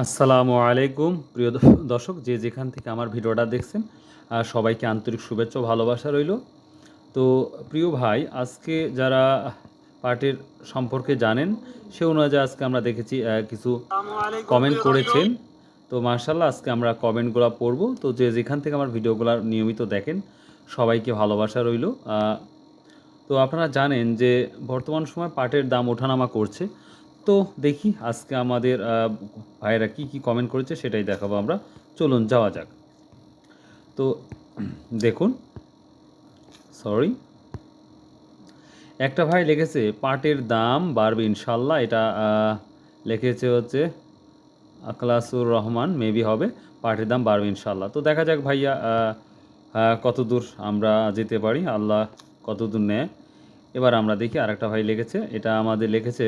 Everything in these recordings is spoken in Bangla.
আসসালামু আলাইকুম প্রিয় দর্শক যে যেখান থেকে আমার ভিডিওটা দেখছেন সবাইকে আন্তরিক শুভেচ্ছা ভালোবাসা রইল। তো প্রিয় ভাই আজকে যারা পার্টির সম্পর্কে জানেন সে অনুযায়ী আজকে আমরা দেখেছি কিছু কমেন্ট করেছেন। তো মার্শাল্লাহ আজকে আমরা কমেন্টগুলো পড়ব। তো যে যেখান থেকে আমার ভিডিওগুলো নিয়মিত দেখেন সবাইকে ভালোবাসা রইল। তো আপনারা জানেন যে বর্তমান সময় পাটের দাম ওঠানামা করছে। তো দেখি আজকে আমাদের আহ, ভাইয়েরা কি কি কমেন্ট করেছে সেটাই দেখাবো আমরা। চলুন যাওয়া যাক। তো দেখুন সরি একটা ভাই লিখেছে পাটের দাম বাড়বে ইনশাল্লাহ। এটা লিখেছে হচ্ছে আখলাসুর রহমান মেবি হবে। পাটের দাম বাড়বে ইনশাল্লাহ। তো দেখা যাক ভাইয়া কত দূর আমরা যেতে পারি। আল্লাহ কত দূর নেয়। এবার আমরা দেখি আরেকটা ভাই লিখেছে এটা আমাদের লিখেছে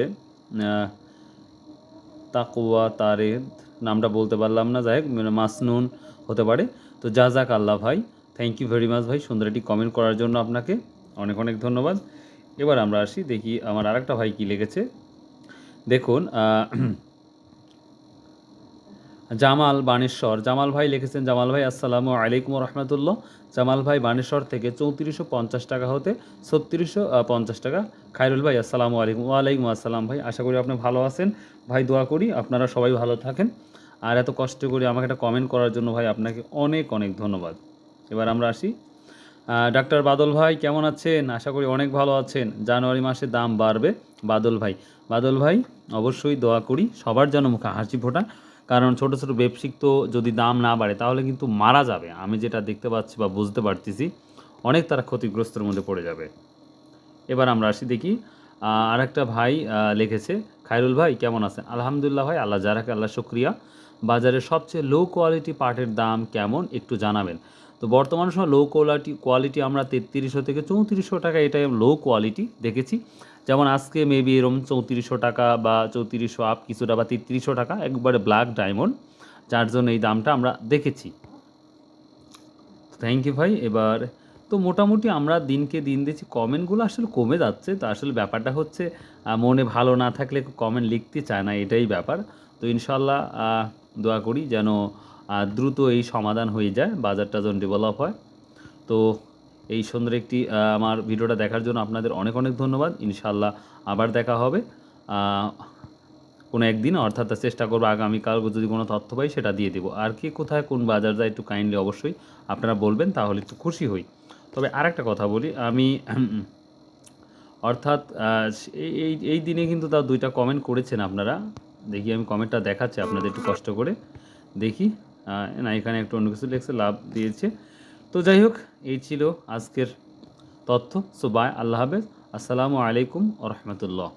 তাকুয়া তারেদ, নামটা বলতে পারলাম না, যাই হোক মানে মাসনুন হতে পারে। তো যা যাক আল্লাহ ভাই থ্যাংক ইউ ভেরি মাচ ভাই, সুন্দর একটি কমেন্ট করার জন্য আপনাকে। অনেক অনেক ধন্যবাদ। এবার আমরা আসি, দেখি আমার আরেকটা ভাই কি লেগেছে দেখুন জামাল বানেশ্বর। জামাল ভাই লিখেছেন, জামাল ভাই, আসসালামু আলাইকুম রহমতুল্লাহ। জামাল ভাই বানেশ্বর থেকে চৌত্রিশশো পঞ্চাশ টাকা হতে ছত্রিশশো পঞ্চাশ টাকা। খায়রুল ভাই, আসসালামু আলাইকুম। ওয়ালাইকুম আসসালাম ভাই, আশা করি আপনি ভালো আছেন। ভাই, দোয়া করি, আপনারা সবাই ভালো থাকেন। আর এত কষ্ট করে আমাকে একটা কমেন্ট করার জন্য ভাই আপনাকে অনেক অনেক ধন্যবাদ। এবার আমরা আসি। ডাক্তার বাদল ভাই, কেমন আছেন? আশা করি অনেক ভালো আছেন। জানুয়ারি মাসে দাম বাড়বে। বাদল ভাই বাদল ভাই, অবশ্যই দোয়া করি। সবার যেন মুখে হাসি ফোটা কারণ ছোট ছোট ব্যবসিক তো যদি দাম না বাড়ে, তাহলে কিন্তু মারা যাবে। আমি যেটা দেখতে পাচ্ছি বা বুঝতে পারতেছি, অনেক তারা ক্ষতিগ্রস্তর মধ্যে পড়ে যাবে। এবার আমরা আসি দেখি আর একটা ভাই লিখেছে, খায়রুল ভাই, কেমন আছেন? আলহামদুলিল্লাহ ভাই, আল্লাহ যারাকে আল্লাহ শুক্রিয়া। বাজারে সবচেয়ে লো কোয়ালিটি পাটের দাম কেমন একটু জানাবেন। তো বর্তমান সময় লো কোয়ালিটি কোয়ালিটি আমরা তেত্রিশশো থেকে চৌত্রিশশো টাকা এটাই লো কোয়ালিটি দেখেছি। যেমন আজকে মেবি এরম চৌত্রিশশো টাকা বা চৌত্রিশশো আপ কিছুটা বা তেত্রিশশো টাকা, একবারে ব্ল্যাক ডায়মন্ড যার জন্য এই দামটা আমরা দেখেছি। থ্যাংক ইউ ভাই, এবার তো মোটামুটি আমরা দিনকে দিন দেখছি কমেন্টগুলো আসলে কমে যাচ্ছে। তো আসলে ব্যাপারটা হচ্ছে মনে ভালো না থাকলে কমেন্ট লিখতে চায় না, এটাই ব্যাপার। তো ইনশাল্লাহ দোয়া করি যেন দ্রুত এই সমাধান হয়ে যায়, বাজারটা যেন ডেভেলপ হয়। তো এই সুন্দর একটি আমার ভিডিওটা দেখার জন্য আপনাদের অনেক অনেক ধন্যবাদ। ইনশাল্লাহ আবার দেখা হবে। কোনো একদিন, অর্থাৎ চেষ্টা করব আগামীকাল যদি কোনো তথ্য পাই সেটা দিয়ে দেবো। আর কি কোথায়, কোন বাজার যায় একটু কাইন্ডলি অবশ্যই আপনারা বলবেন, তাহলে একটু খুশি হই। তবে আর একটা কথা বলি, আমি অর্থাৎ এই- এই দিনে কিন্তু তার দুইটা কমেন্ট করেছেন আপনারা। দেখি আমি কমেন্টটা দেখাচ্ছি আপনাদের একটু কষ্ট করে। দেখি না, এখানে একটু অন্য কিছু লেখছে, লাভ দিয়েছে। তো যাই হোক এই ছিল আজকের তথ্য। সো বাই আল্লাহ হাফেজ। আসসালামু আলাইকুম রহমতুল্লাহ।